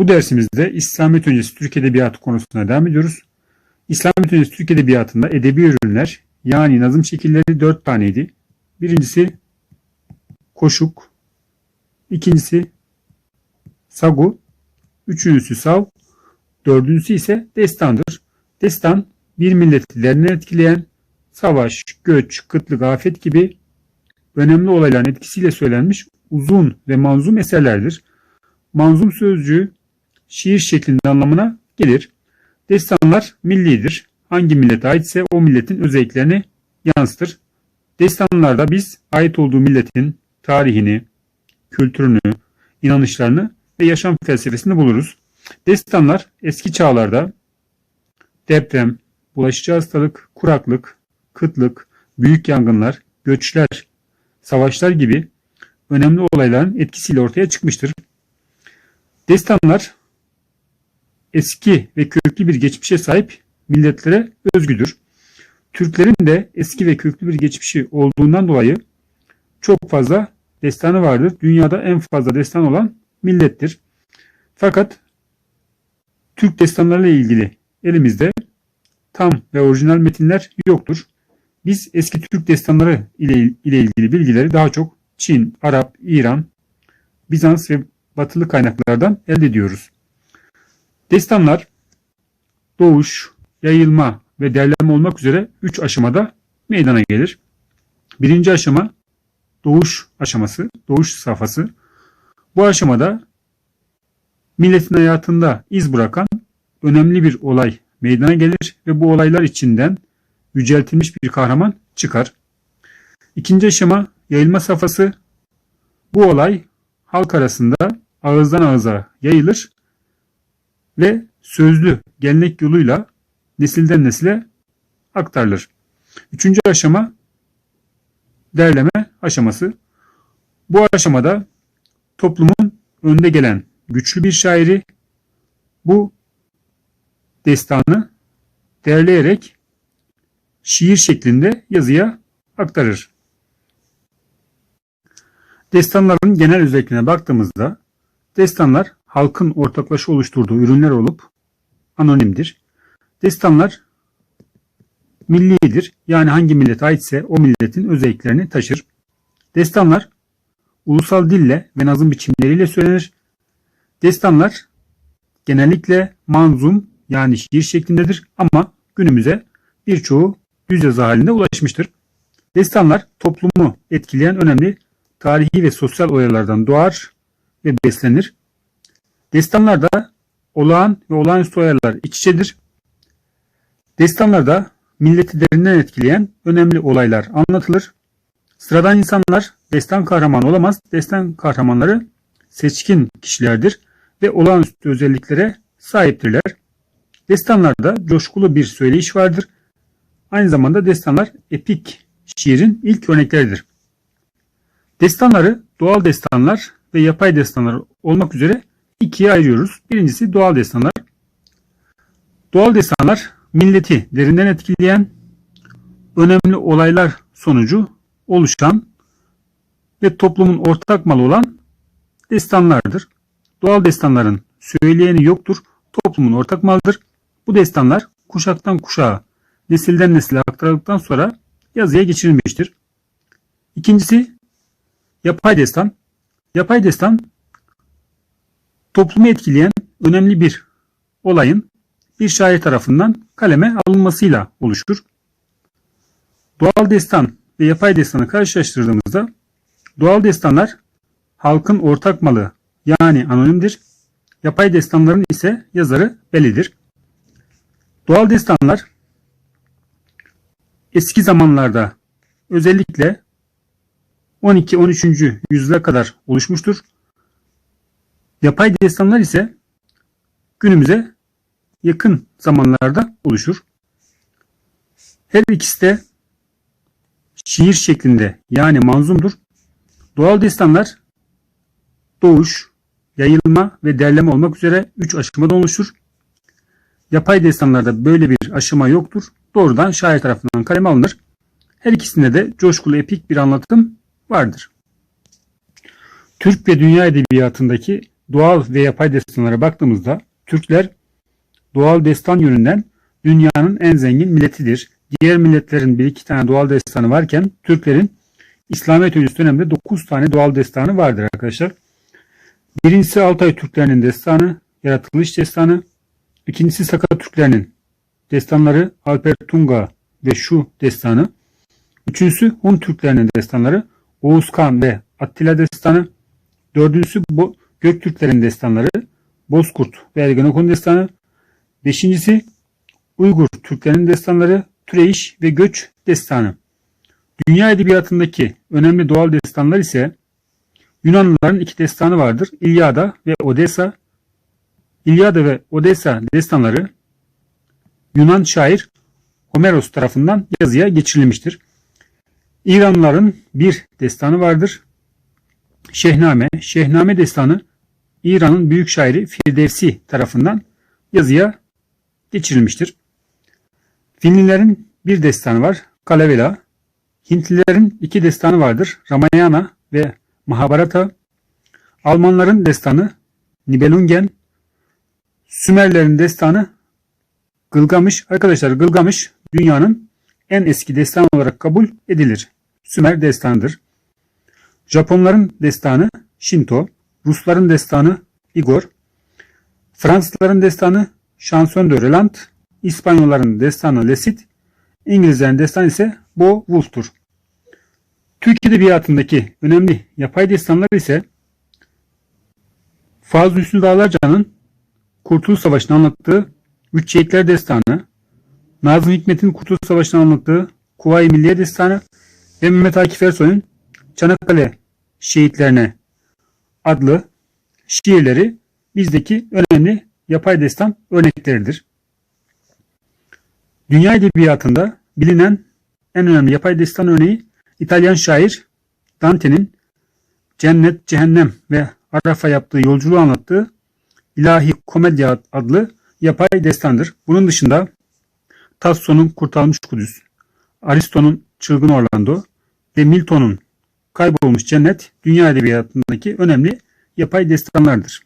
Bu dersimizde İslamiyet öncesi Türk Edebiyatı konusuna devam ediyoruz. İslamiyet öncesi Türk Edebiyatı'nda edebi ürünler yani nazım şekilleri dört taneydi. Birincisi koşuk, ikincisi sagu, üçüncüsü sav, dördüncüsü ise destandır. Destan bir milleti derinden etkileyen savaş, göç, kıtlık, afet gibi önemli olayların etkisiyle söylenmiş uzun ve manzum eserlerdir. Manzum sözcüğü şiir şeklinde anlamına gelir. Destanlar millidir. Hangi millete aitse o milletin özelliklerini yansıtır. Destanlarda biz ait olduğu milletin tarihini, kültürünü, inanışlarını ve yaşam felsefesini buluruz. Destanlar eski çağlarda deprem, bulaşıcı hastalık, kuraklık, kıtlık, büyük yangınlar, göçler, savaşlar gibi önemli olayların etkisiyle ortaya çıkmıştır. Destanlar eski ve köklü bir geçmişe sahip milletlere özgüdür. Türklerin de eski ve köklü bir geçmişi olduğundan dolayı çok fazla destanı vardır. Dünyada en fazla destan olan millettir. Fakat Türk destanlarıyla ilgili elimizde tam ve orijinal metinler yoktur. Biz eski Türk destanları ile, ile ilgili bilgileri daha çok Çin, Arap, İran, Bizans ve batılı kaynaklardan elde ediyoruz. Destanlar doğuş, yayılma ve derleme olmak üzere 3 aşamada meydana gelir. Birinci aşama doğuş aşaması, doğuş safhası. Bu aşamada milletin hayatında iz bırakan önemli bir olay meydana gelir ve bu olaylar içinden yüceltilmiş bir kahraman çıkar. İkinci aşama yayılma safhası. Bu olay halk arasında ağızdan ağıza yayılır ve sözlü gelenek yoluyla nesilden nesile aktarılır. Üçüncü aşama derleme aşaması. Bu aşamada toplumun önde gelen güçlü bir şairi bu destanı derleyerek şiir şeklinde yazıya aktarır. Destanların genel özelliklerine baktığımızda destanlar halkın ortaklaşa oluşturduğu ürünler olup anonimdir. Destanlar millidir. Yani hangi millet aitse o milletin özelliklerini taşır. Destanlar ulusal dille ve nazım biçimleriyle söylenir. Destanlar genellikle manzum yani şiir şeklindedir ama günümüze birçoğu düz yazı halinde ulaşmıştır. Destanlar toplumu etkileyen önemli tarihi ve sosyal olaylardan doğar ve beslenir. Destanlarda olağan ve olağanüstü olaylar iç içedir. Destanlarda milleti derinden etkileyen önemli olaylar anlatılır. Sıradan insanlar destan kahramanı olamaz. Destan kahramanları seçkin kişilerdir ve olağanüstü özelliklere sahiptirler. Destanlarda coşkulu bir söyleyiş vardır. Aynı zamanda destanlar epik şiirin ilk örnekleridir. Destanları doğal destanlar ve yapay destanlar olmak üzere ikiye ayırıyoruz. Birincisi doğal destanlar. Doğal destanlar milleti derinden etkileyen önemli olaylar sonucu oluşan ve toplumun ortak malı olan destanlardır. Doğal destanların söyleyeni yoktur. Toplumun ortak malıdır. Bu destanlar kuşaktan kuşağa, nesilden nesile aktarıldıktan sonra yazıya geçirilmiştir. İkincisi yapay destan. Yapay destan toplumu etkileyen önemli bir olayın bir şair tarafından kaleme alınmasıyla oluşur. Doğal destan ve yapay destanı karşılaştırdığımızda doğal destanlar halkın ortak malı yani anonimdir. Yapay destanların ise yazarı bellidir. Doğal destanlar eski zamanlarda özellikle 12-13. yüzyıla kadar oluşmuştur. Yapay destanlar ise günümüze yakın zamanlarda oluşur. Her ikisi de şiir şeklinde yani manzumdur. Doğal destanlar doğuş, yayılma ve derleme olmak üzere 3 aşamada oluşur. Yapay destanlarda böyle bir aşama yoktur. Doğrudan şair tarafından kaleme alınır. Her ikisinde de coşkulu epik bir anlatım vardır. Türk ve dünya edebiyatındaki doğal ve yapay destanlara baktığımızda Türkler doğal destan yönünden dünyanın en zengin milletidir. Diğer milletlerin bir iki tane doğal destanı varken Türklerin İslamiyet öncesi dönemde 9 tane doğal destanı vardır arkadaşlar. Birincisi Altay Türklerinin destanı, yaratılış destanı. İkincisi Saka Türklerinin destanları Alper Tunga ve şu destanı. Üçüncüsü Hun Türklerinin destanları Oğuz Kağan ve Attila destanı. Dördüncüsü Bo Göktürklerin destanları Bozkurt ve Ergenekon destanı. Beşincisi Uygur Türklerinin destanları Türeyiş ve Göç destanı. Dünya edebiyatındaki önemli doğal destanlar ise Yunanlıların iki destanı vardır. İlyada ve Odessa. İlyada ve Odessa destanları Yunan şair Homeros tarafından yazıya geçirilmiştir. İranlıların bir destanı vardır. Şehname. Şehname destanı İran'ın büyük şairi Firdevsi tarafından yazıya geçirilmiştir. Finlilerin bir destanı var. Kalevala. Hintlilerin iki destanı vardır. Ramayana ve Mahabharata. Almanların destanı Nibelungen. Sümerlerin destanı Gılgamış. Arkadaşlar Gılgamış dünyanın en eski destan olarak kabul edilir. Sümer destanıdır. Japonların destanı Shinto. Rusların destanı Igor. Fransızların destanı Chanson de Roland. İspanyolların destanı Lesit. İngilizlerin destanı ise Beowulf'tur. Türk Edebiyatı'ndaki önemli yapay destanlar ise Fazıl Hüsnü Dağlarca'nın Kurtuluş Savaşı'nı anlattığı Üç Şehitler Destanı, Nazım Hikmet'in Kurtuluş Savaşı'nı anlattığı Kuvayi Milliye Destanı ve Mehmet Akif Ersoy'un Çanakkale Şehitlerine adlı şiirleri bizdeki önemli yapay destan örnekleridir. Dünya edebiyatında bilinen en önemli yapay destan örneği İtalyan şair Dante'nin Cennet, Cehennem ve Araf'a yaptığı yolculuğu anlattığı İlahi Komedya adlı yapay destandır. Bunun dışında Tasso'nun Kurtarılmış Kudüs, Aristo'nun Çılgın Orlando ve Milton'un Kaybolmuş Cennet dünya edebiyatındaki önemli yapay destanlardır.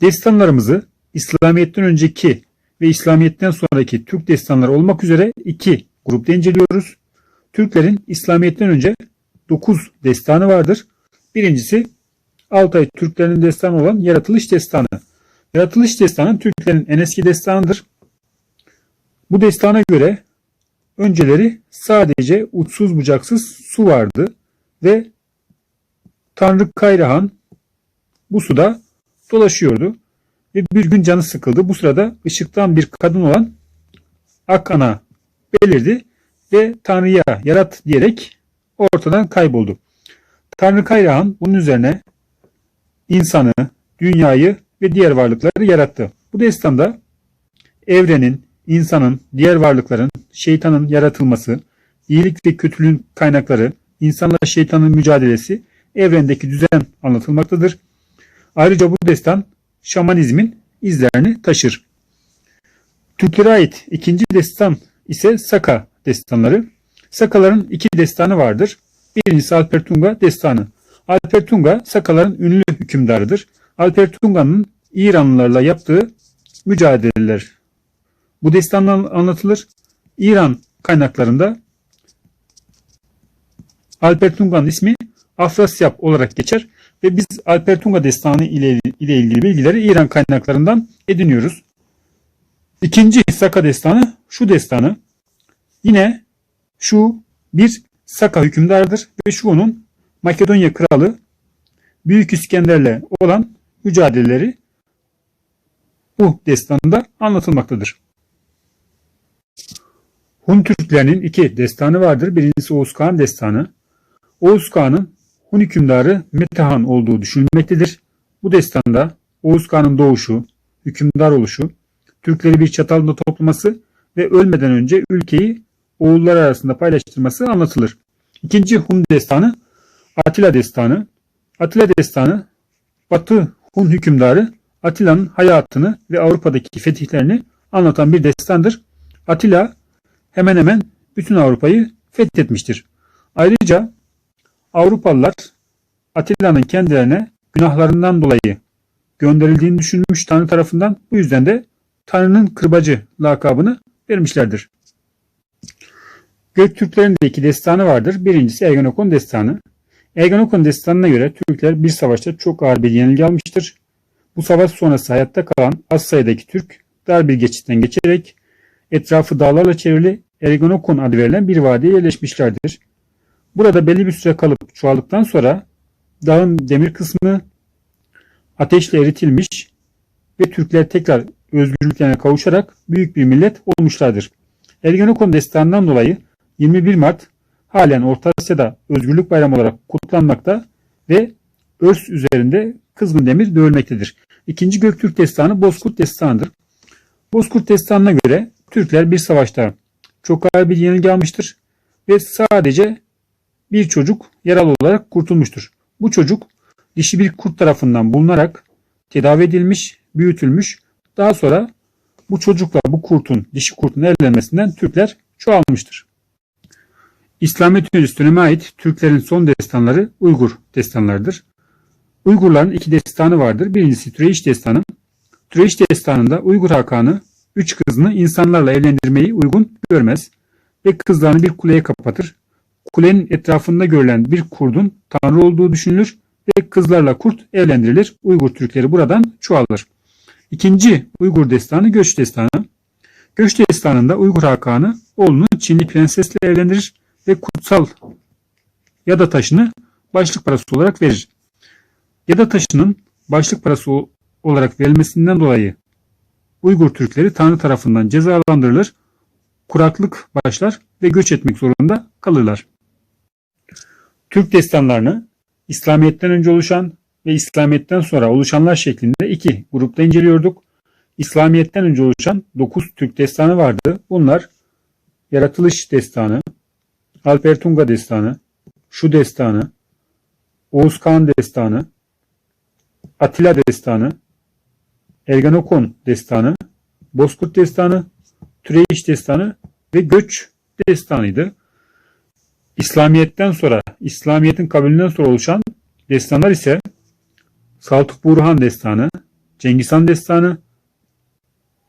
Destanlarımızı İslamiyet'ten önceki ve İslamiyet'ten sonraki Türk destanları olmak üzere iki grupta inceliyoruz. Türklerin İslamiyet'ten önce 9 destanı vardır. Birincisi Altay Türklerinin destanı olan Yaratılış Destanı. Yaratılış Destanı Türklerin en eski destanıdır. Bu destana göre önceleri sadece uçsuz bucaksız su vardı ve Tanrı Kayrahan bu suda dolaşıyordu ve bir gün canı sıkıldı. Bu sırada ışıktan bir kadın olan Akana belirdi ve Tanrı'ya yarat diyerek ortadan kayboldu. Tanrı Kayrahan bunun üzerine insanı, dünyayı ve diğer varlıkları yarattı. Bu destanda evrenin, insanın, diğer varlıkların, şeytanın yaratılması, iyilik ve kötülüğün kaynakları, insanla şeytanın mücadelesi, evrendeki düzen anlatılmaktadır. Ayrıca bu destan şamanizmin izlerini taşır. Türklere ait ikinci destan ise Saka destanları. Sakaların iki destanı vardır. Birincisi Alper Tunga destanı. Alper Tunga Sakaların ünlü hükümdarıdır. Alper Tunga'nın İranlılarla yaptığı mücadeleler bu destanla anlatılır. İran kaynaklarında Alper Tunga'nın ismi Afrasyap olarak geçer ve biz Alper Tunga destanı ile, ile ilgili bilgileri İran kaynaklarından ediniyoruz. İkinci Saka destanı şu destanı yine şu bir Saka hükümdardır ve şu onun Makedonya kralı Büyük İskender'le olan mücadeleleri bu destanda anlatılmaktadır. Hun Türklerinin iki destanı vardır. Birincisi Oğuz Kağan destanı. Oğuz Kağan'ın Hun hükümdarı Metehan olduğu düşünülmektedir. Bu destanda Oğuz Kağan'ın doğuşu, hükümdar oluşu, Türkleri bir çatalda toplaması ve ölmeden önce ülkeyi oğullar arasında paylaştırması anlatılır. İkinci Hun destanı Atilla destanı. Atilla destanı Batı Hun hükümdarı Atilla'nın hayatını ve Avrupa'daki fetihlerini anlatan bir destandır. Atilla hemen hemen bütün Avrupa'yı fethetmiştir. Ayrıca Avrupalılar Atilla'nın kendilerine günahlarından dolayı gönderildiğini düşünülmüş Tanrı tarafından. Bu yüzden de Tanrı'nın kırbacı lakabını vermişlerdir. Göktürklerin de iki destanı vardır. Birincisi Ergenekon destanı. Ergenekon destanına göre Türkler bir savaşta çok ağır bir yenilgi almıştır. Bu savaş sonrası hayatta kalan az sayıdaki Türk dar bir geçitten geçerek etrafı dağlarla çevrili Ergenekon adı verilen bir vadiye yerleşmişlerdir. Burada belli bir süre kalıp çoğaldıktan sonra dağın demir kısmı ateşle eritilmiş ve Türkler tekrar özgürlüklerine kavuşarak büyük bir millet olmuşlardır. Ergenekon destanından dolayı 21 Mart halen Orta Asya'da Özgürlük Bayramı olarak kutlanmakta ve örs üzerinde kızgın demir dövülmektedir. İkinci Göktürk destanı Bozkurt destanıdır. Bozkurt destanına göre Türkler bir savaşta çok ağır bir yenilgi almıştır ve sadece bir çocuk yaralı olarak kurtulmuştur. Bu çocuk dişi bir kurt tarafından bulunarak tedavi edilmiş, büyütülmüş. Daha sonra bu çocukla bu kurtun, dişi kurtun evlenmesinden Türkler çoğalmıştır. İslamiyet öncesi döneme ait Türklerin son destanları Uygur destanlarıdır. Uygurların iki destanı vardır. Birincisi Türeyiş destanı. Türeyiş destanında Uygur Hakanı üç kızını insanlarla evlendirmeyi uygun görmez ve kızlarını bir kuleye kapatır. Kulenin etrafında görülen bir kurdun tanrı olduğu düşünülür ve kızlarla kurt evlendirilir. Uygur Türkleri buradan çoğalır. İkinci Uygur destanı Göç destanı. Göç destanında Uygur Hakanı oğlunu Çinli prensesle evlendirir ve kutsal yada taşını başlık parası olarak verir. Yada taşının başlık parası olarak verilmesinden dolayı Uygur Türkleri Tanrı tarafından cezalandırılır, kuraklık başlar ve göç etmek zorunda kalırlar. Türk destanlarını İslamiyet'ten önce oluşan ve İslamiyet'ten sonra oluşanlar şeklinde iki grupta inceliyorduk. İslamiyet'ten önce oluşan 9 Türk destanı vardı. Bunlar Yaratılış Destanı, Alper Tunga Destanı, Şu Destanı, Oğuz Kağan Destanı, Atilla Destanı, Ergenekon Destanı, Bozkurt Destanı, Türeyiş Destanı ve Göç Destanıydı. İslamiyet'ten sonra, İslamiyet'in kabulünden sonra oluşan destanlar ise Saltuk Burhan Destanı, Cengiz Han Destanı,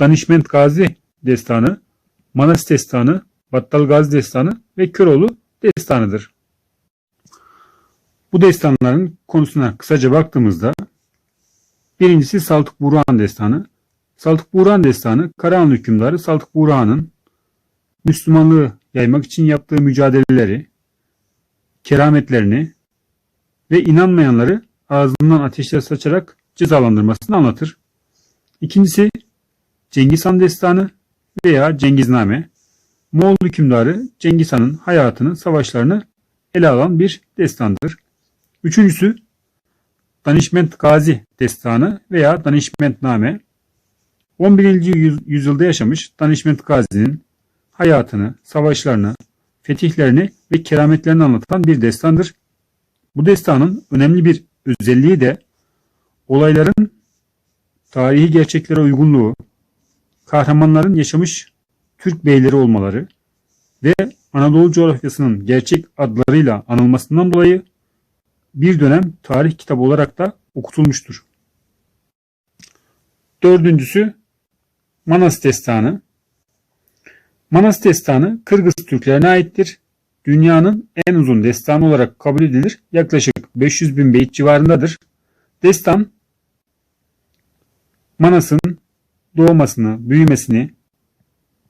Danişment Gazi Destanı, Manas Destanı, Battal Gazi Destanı ve Köroğlu Destanıdır. Bu destanların konusuna kısaca baktığımızda birincisi Saltuk Burhan Destanı. Saltuk Burhan Destanı Karahanlı hükümdarı Saltuk Burhan'ın Müslümanlığı yaymak için yaptığı mücadeleleri, kerametlerini ve inanmayanları ağzından ateşler saçarak cezalandırmasını anlatır. İkincisi Cengiz Han Destanı veya Cengizname. Moğol hükümdarı Cengiz Han'ın hayatını, savaşlarını ele alan bir destandır. Üçüncüsü Danişment Gazi Destanı veya Danişmentname. 11. yüzyılda yaşamış Danişment Gazi'nin hayatını, savaşlarını, fetihlerini ve kerametlerini anlatan bir destandır. Bu destanın önemli bir özelliği de olayların tarihi gerçeklere uygunluğu, kahramanların yaşamış Türk beyleri olmaları ve Anadolu coğrafyasının gerçek adlarıyla anılmasından dolayı bir dönem tarih kitabı olarak da okutulmuştur. Dördüncüsü Manas Destanı. Manas Destanı Kırgız Türklerine aittir. Dünyanın en uzun destanı olarak kabul edilir. Yaklaşık 500 bin beyit civarındadır. Destan Manas'ın doğmasını, büyümesini,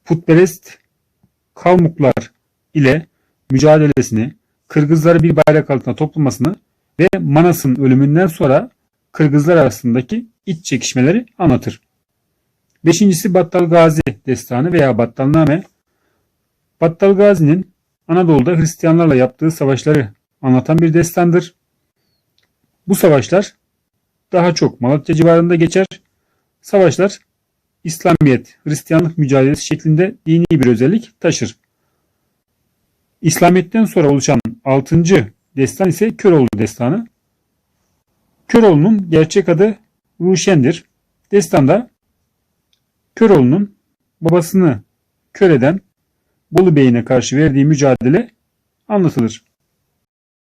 putperest Kalmuklar ile mücadelesini, Kırgızları bir bayrak altına toplamasını ve Manas'ın ölümünden sonra Kırgızlar arasındaki iç çekişmeleri anlatır. Beşincisi Battal Gazi destanı veya Battalname. Battal Gazi'nin Anadolu'da Hristiyanlarla yaptığı savaşları anlatan bir destandır. Bu savaşlar daha çok Malatya civarında geçer. Savaşlar İslamiyet, Hristiyanlık mücadelesi şeklinde dini bir özellik taşır. İslamiyet'ten sonra oluşan 6. destan ise Köroğlu destanı. Köroğlu'nun gerçek adı Ruşen'dir. Destanda Köroğlu'nun babasını kör eden Bolu Bey'ine karşı verdiği mücadele anlatılır.